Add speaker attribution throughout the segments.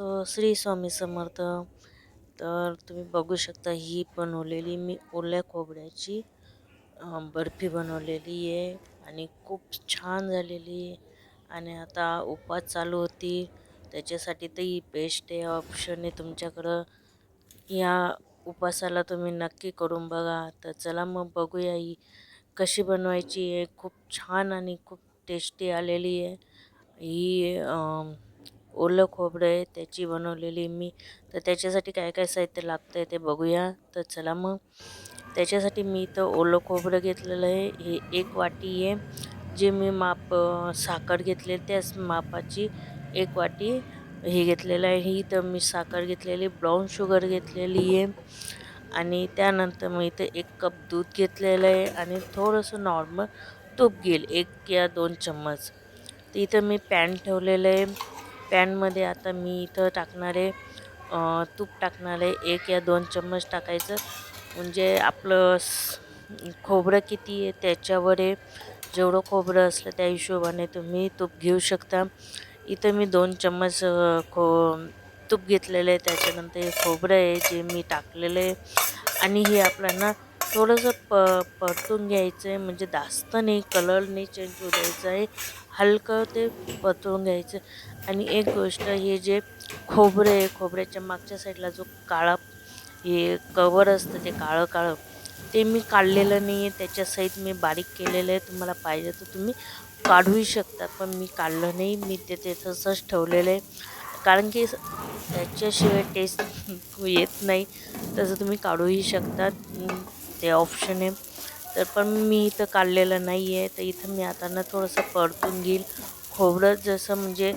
Speaker 1: तर श्री स्वामी समर्थ तर तुम्ही बघू शकता ही बनवलेली मी ओल्या खोबऱ्याची बर्फी बनवलेली आहे आणि खूप छान झालेली आहे. आणि आता उपास चालू होती. त्याच्यासाठी तर ही बेस्ट आहे ऑप्शन आहे तुमच्याकडं. या उपासाला तुम्ही नक्की करून बघा. तर चला मग बघूया ही कशी बनवायची आहे. खूप छान आणि खूप टेस्टी आलेली आहे. ही ओलं खोबरं आहे त्याची बनवलेली मी. तर त्याच्यासाठी काय काय साहित्य लागतं आहे ते बघूया. तर चला मग. त्याच्यासाठी मी इथं ओलं खोबरं घेतलेलं आहे. हे एक वाटी आहे. जे मी माप साखर घेतले त्याच मापाची एक वाटी हे घेतलेलं आहे. ही तर मी साखर घेतलेली ब्राऊन शुगर घेतलेली आहे. आणि त्यानंतर मी इथं एक कप दूध घेतलेलं आहे आणि थोडंसं नॉर्मल तूप घेईल एक या दोन चम्मच. तर इथं मी पॅन ठेवलेलं आहे. पॅनमध्ये आता मी इथं टाकणार आहे तूप टाकणार आहे एक या दोन चम्मच टाकायचं. म्हणजे आपलं खोबरं किती आहे त्याच्यावर आहे. जेवढं खोबरं असलं त्या हिशोबाने तुम्ही तूप घेऊ शकता. इथं मी दोन चम्मच खो तूप घेतलेलं आहे. त्याच्यानंतर हे खोबरं आहे जे मी टाकलेलं आहे. आणि हे आपल्याला थोडंसं प परतून घ्यायचं आहे म्हणजे जास्त नाही कलर नाही चेंज होऊ द्यायचं आहे हलकं ते परतून घ्यायचं आणि एक गोष्ट हे जे खोबरं आहे खोबऱ्याच्या मागच्या साईडला जो काळा हे कवर असतं ते काळं काळं ते मी काढलेलं नाही आहे त्याच्या सहित मी बारीक केलेलं आहे. तुम्हाला पाहिजे तर तुम्ही काढूही शकता पण मी काढलं नाही. मी ते ते तसंच ठेवलेलं आहे. कारण की त्याच्याशिवाय टेस्ट येत नाही. तसं तुम्ही काढूही शकता. ते ऑप्शन आहे. तर पण मी इथं काढलेलं नाही आहे तर इथं मी आता ना थोडंसं परतून घेईल. खोबरं जसं म्हणजे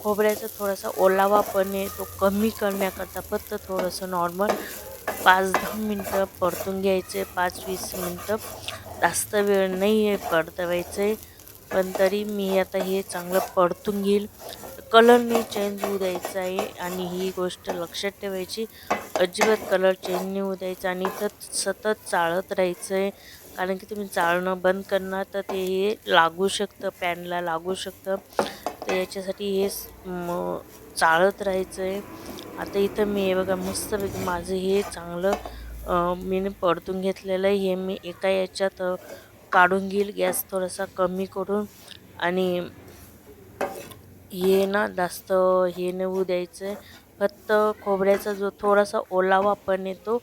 Speaker 1: खोबऱ्याचा थोडासा ओलावा पण आहे. तो कमी करण्याकरता फक्त थोडंसं नॉर्मल पाच दहा मिनटं परतून घ्यायचे पाच वीस मिनटं. जास्त वेळ नाही आहे परतवायचं आहे पण तरी मी आता हे चांगलं परतून घेईल. कलर नाही चेंज होऊ द्यायचा आहे. आणि ही गोष्ट लक्षात ठेवायची. अजिबात कलर चेंज नाही होऊ द्यायचा आणि इथं सतत चाळत राहायचं आहे कारण की तुम्ही चाळणं बंद करणार तर ते हे लागू शकतं पॅनला लागू शकतं. तर याच्यासाठी हे चाळत राहायचं आहे आता इथं मी हे बघा मस्तपैकी माझं हे चांगलं मी परतून घेतलेलं आहे. हे मी एका याच्यात काढून घेईल. गॅस थोडासा कमी करून. आणि हे ना जास्त हे नाही होऊ द्यायचं आहे फक्त खोबऱ्याचा जो थोडासा ओलावा पण येतो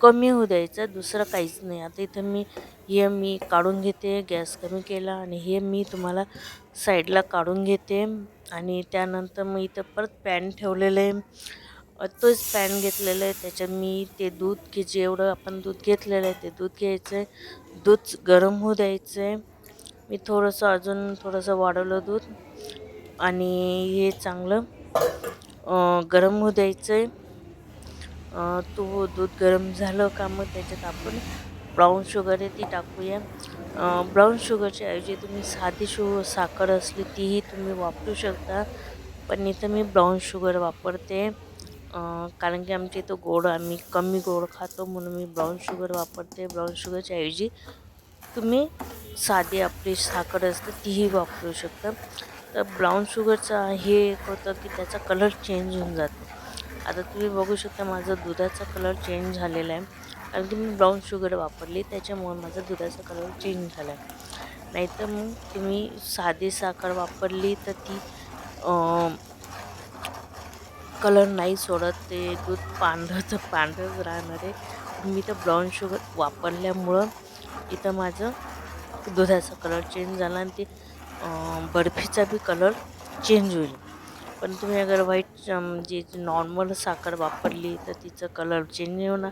Speaker 1: कमी होऊ द्यायचा दुसरं काहीच नाही. आता इथं मी हे मी काढून घेते गॅस कमी केला आणि हे मी तुम्हाला साईडला काढून घेते. आणि त्यानंतर मग इथं परत पॅन ठेवलेलं आहे. तोच पॅन घेतलेलं आहे. त्याच्यात मी ते दूध की जेवढं आपण दूध घेतलेलं आहे ते दूध घ्यायचं आहे. दूध गरम होऊ द्यायचं आहे. मी थोडंसं अजून थोडंसं वाढवलं दूध. आणि हे चांगलं गरम होऊ द्यायचं आहे तो दूध गरम झालं का मग त्याच्यात आपण ब्राऊन शुगर आहे ती टाकूया. ब्राऊन शुगरच्या ऐवजी तुम्ही साधी शु साखर असली तीही तुम्ही वापरू शकता. पण इथं मी ब्राऊन शुगर वापरते. कारण की आमच्या इथं गोड आम्ही कमी गोड खातो म्हणून मी ब्राऊन शुगर वापरते. ब्राऊन शुगरच्या ऐवजी तुम्ही साधी आपली साखर असते तीही वापरू शकता. तर ब्राऊन शुगरचा हे एक होतं की त्याचा कलर चेंज होऊन जातो. आता तुम्ही बघू शकता माझा दुधाचा कलर चेंज झालेला आहे. कारण की मी ब्राऊन शुगर वापरली त्याच्यामुळे माझा दुधाचा कलर चेंज झाला आहे नाहीतर मग तुम्ही साधी साखर वापरली तर ती कलर नाही सोडत. ते दूध पांढरं तर पांढरंच राहणार आहे. मी तर ब्राऊन शुगर वापरल्यामुळं इथं माझं दुधाचा कलर चेंज झाला आणि ते बर्फीचा बी कलर चेंज होईल. पण तुम्ही अगर व्हाईट म्हणजे नॉर्मल साखर वापरली तर तिचं कलर चेंज होणार.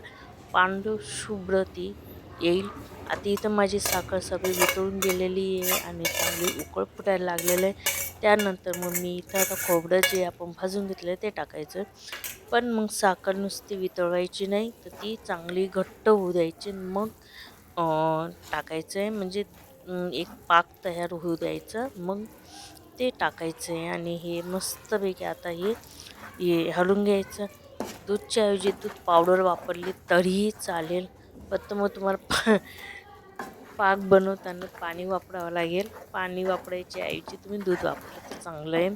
Speaker 1: पांढर शुभ्र ती येईल. आता इथं माझी साखर सगळी वितळून गेलेली आहे आणि चांगली उकळ फुटायला लागलेलं आहे. त्यानंतर मग मी इथं आता खोबरं जे आपण भाजून घेतलं आहे ते टाकायचं. पण मग साखर नुसती वितळवायची नाही तर ती चांगली घट्ट होऊ द्यायची मग टाकायचं आहे म्हणजे एक पाक तयार होऊ द्यायचं. मग ते टाकायचं आहे आणि हे मस्तपैकी आता हे हे हलून घ्यायचं. दूधच्या ऐवजी दूध पावडर वापरली तरीही चालेल. फक्त मग तुम्हाला पा पाक बनवताना पाणी वापरावं लागेल. पाणी वापरायच्या ऐवजी तुम्ही दूध वापरलं तर चांगलं आहे.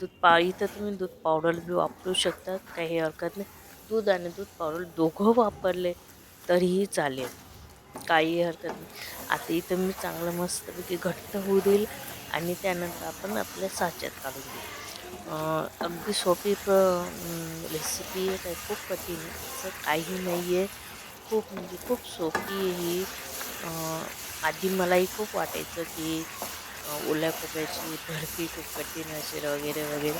Speaker 1: दूध पा इथं तुम्ही दूध पावडर बी वापरू शकता. काही हरकत नाही. दूध आणि दूध पावडर दोघं वापरले तरीही चालेल. काही हरकत नाही. आता इथं मी चांगलं मस्तपैकी घट्ट होऊ देईल आणि त्यानंतर आपण आपल्या साच्यात काढून देऊ. अगदी सोपी प रेसिपी आहे काही खूप कठीण असं काही नाही आहे. खूप म्हणजे खूप सोपी आहे. ही आधी मलाही खूप वाटायचं की ओल्या खोबऱ्याची भरती खूप कठीण असेल वगैरे वगैरे.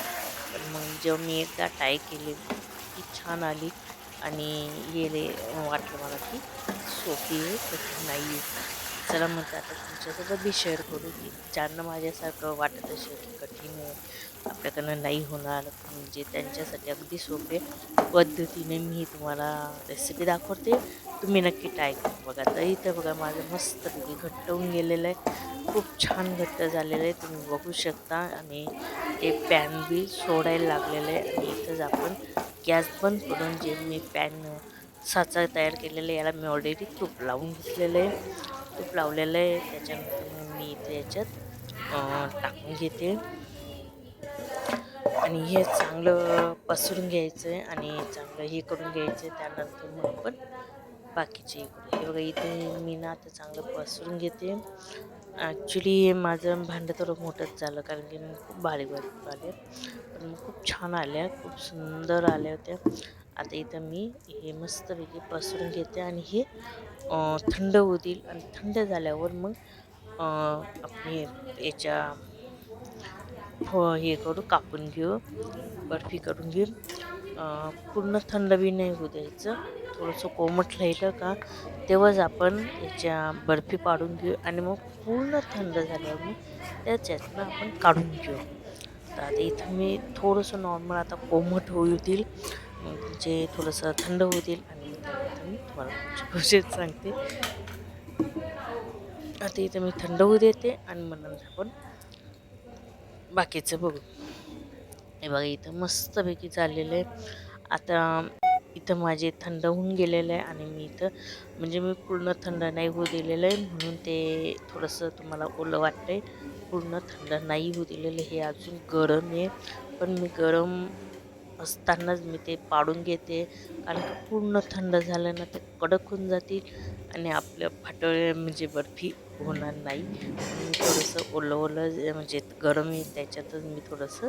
Speaker 1: पण मग जेव्हा मी एकदा ट्राय केली ती छान आली. आणि गेले रे वाटलं मला की सोपी आहे कठीण नाही आहे चला म्हणते आता तुमच्यासोबत बी शेअर करू की ज्यांना माझ्यासारखं वाटत असेल की कठीण आहे आपल्याकडनं नाही होणार म्हणजे त्यांच्यासाठी अगदी सोपे पद्धतीने मी तुम्हाला रेसिपी दाखवते. तुम्ही नक्की ट्राय करून बघा तर इथं बघा माझं मस्त घट्ट होऊन गेलेलं आहे. खूप छान घट्ट झालेलं आहे. तुम्ही बघू शकता आणि ते पॅन बी सोडायला लागलेलं आहे. आणि इथंच आपण गॅस बंद करून जे मी पॅन साचा तयार केलेलं आहे याला मी ऑलरेडी तूप लावून घेतलेलं आहे. तूप लावलेलं आहे त्याच्यानंतर मी इथे याच्यात टाकून घेते. आणि हे चांगलं पसरून घ्यायचं आहे आणि चांगलं हे करून घ्यायचं आहे त्यानंतर मग आपण बाकीचे हे बघा इथे मी ना आता चांगलं पसरून घेते. ॲक्च्युली माझं भांडं थोडं मोठंच झालं कारण की मी खूप बारीक बारीक आले. पण मग खूप छान आल्या खूप सुंदर आल्या होत्या. आता इथं मी हे मस्तपैकी पसरून घेते आणि हे थंड होतील आणि थंड झाल्यावर मग अं, आपली याच्या फ हे करू कापून घेऊ बर्फी करून घेऊ. पूर्ण थंड बी नाही होऊ द्यायचं. थोडंसं कोमट राहिलं का तेव्हाच आपण याच्या बर्फी पाडून घेऊ आणि मग पूर्ण थंड झाल्यावर मग त्याच्यातनं आपण काढून घेऊ. तर आता इथं मी थोडंसं नॉर्मल आता कोमट होऊ देईल म्हणजे थोडंसं थंड होऊ देईल आणि मी तुम्हाला प्रोसेस सांगते. आता इथं मी थंड होऊ देते आणि मग नंतर आपण बाकीचं बघू. हे बघा इथं मस्तपैकी चाललेलं आहे. आता इथं माझे थंड होऊन गेलेलं आहे आणि मी इथं म्हणजे मी पूर्ण थंड नाही होऊ दिलेलं आहे म्हणून ते थोडंसं तुम्हाला ओलं वाटतं आहे पूर्ण थंड नाही होऊ दिलेलं हे अजून गरम आहे. पण मी गरम असतानाच मी ते पाडून घेते. कारण पूर्ण थंड झालं ना ते कडक होऊन जातील आणि आपल्या फाटळे म्हणजे बर्फी होणार नाही. मी थोडंसं ओलं ओलं म्हणजे गरम आहे त्याच्यातच मी थोडंसं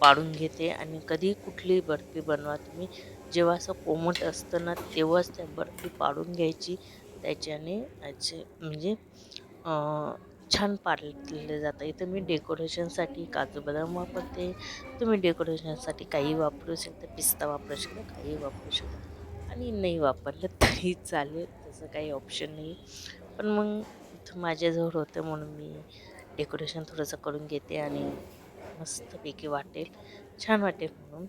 Speaker 1: पाडून घेते. आणि कधी कुठली बर्फी बनवा तुम्ही. जेव्हा असं कोमट असतं ना तेव्हाच त्या बर्फी पाडून घ्यायची. त्याच्याने याचे म्हणजे छान पाडले जातं. इथं मी डेकोरेशनसाठी काजू बदाम वापरते. तुम्ही डेकोरेशनसाठी काही वापरू शकता पिस्ता वापरू शकता काही वापरू शकता. आणि नाही वापरलं तरी चालेल. तसं काही ऑप्शन नाही पण मग इथं माझ्याजवळ होतं म्हणून मी डेकोरेशन थोडंसं करून घेते आणि मस्तपैकी वाटेल. छान वाटेल म्हणून.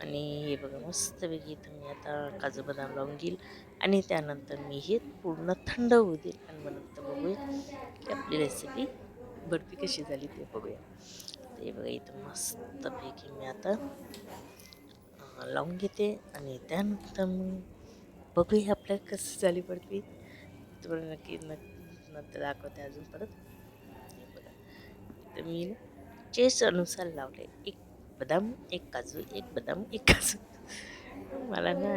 Speaker 1: आणि हे बघा मस्तपैकी इथं मी आता काजू बदाम लावून घेईल. आणि त्यानंतर मी हे पूर्ण थंड होऊ देईल. आणि मग नंतर बघूया की आपली रेसिपी बर्फी कशी झाली ते बघूया. ते बघा इथं मस्तपैकी मी आता लावून घेते. आणि त्यानंतर मग बघूया आपल्या कशी झाली बर्फी तुम्हाला नक्की नक्की नंतर दाखवते अजून परत. बघा. तर मी चेस अनुसार लावले. एक बदाम एक काजू एक बदाम एक काजू. मला ना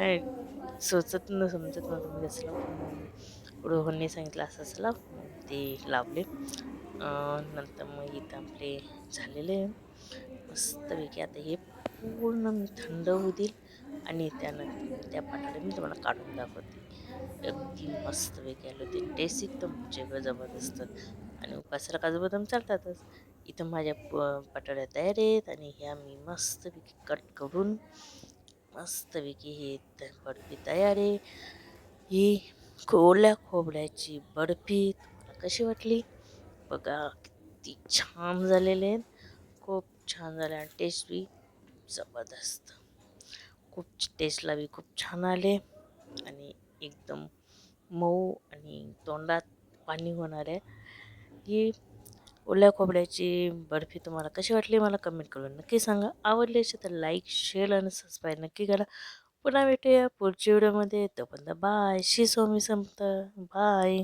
Speaker 1: सोचत न समजत नव्हतं म्हणजे असं लावून रोहनने सांगितलं असं असं लाव. ते लावले. नंतर मग इथं आपले झालेले मस्तपैकी आता हे पूर्ण मी थंड होऊ देईल. आणि त्यानंतर त्या पाटाला मी तुम्हाला काढून दाखवते. अगदी मस्तपैकी आलं ते टेस्ट एकदम जेव्हा जबरदस्त आणि उपासाला काजू बदाम चालतातच. इथं माझ्या प पटाड्या तयार आहेत आणि ह्या मी मस्तपैकी कट करून मस्तपैकी हे बर्फी तयार आहे. ही खोल्या खोबऱ्याची बर्फी. तुम्हाला कशी वाटली? बघा किती छान झालेले आहेत. खूप छान झाले आणि टेस्ट बी जबरदस्त. खूप टेस्टला बी खूप छान आले. आणि एकदम मऊ आणि तोंडात पाणी होणार आहे. ही ओल्या खोबऱ्याची बर्फी तुम्हाला कशी वाटली मला कमेंट करून नक्की सांगा. आवडली असेल तर लाईक शेअर आणि सबस्क्राईब नक्की करा. पुन्हा भेटूया पुढच्या व्हिडिओमध्ये तोपर्यंत बाय श्री स्वामी संपत बाय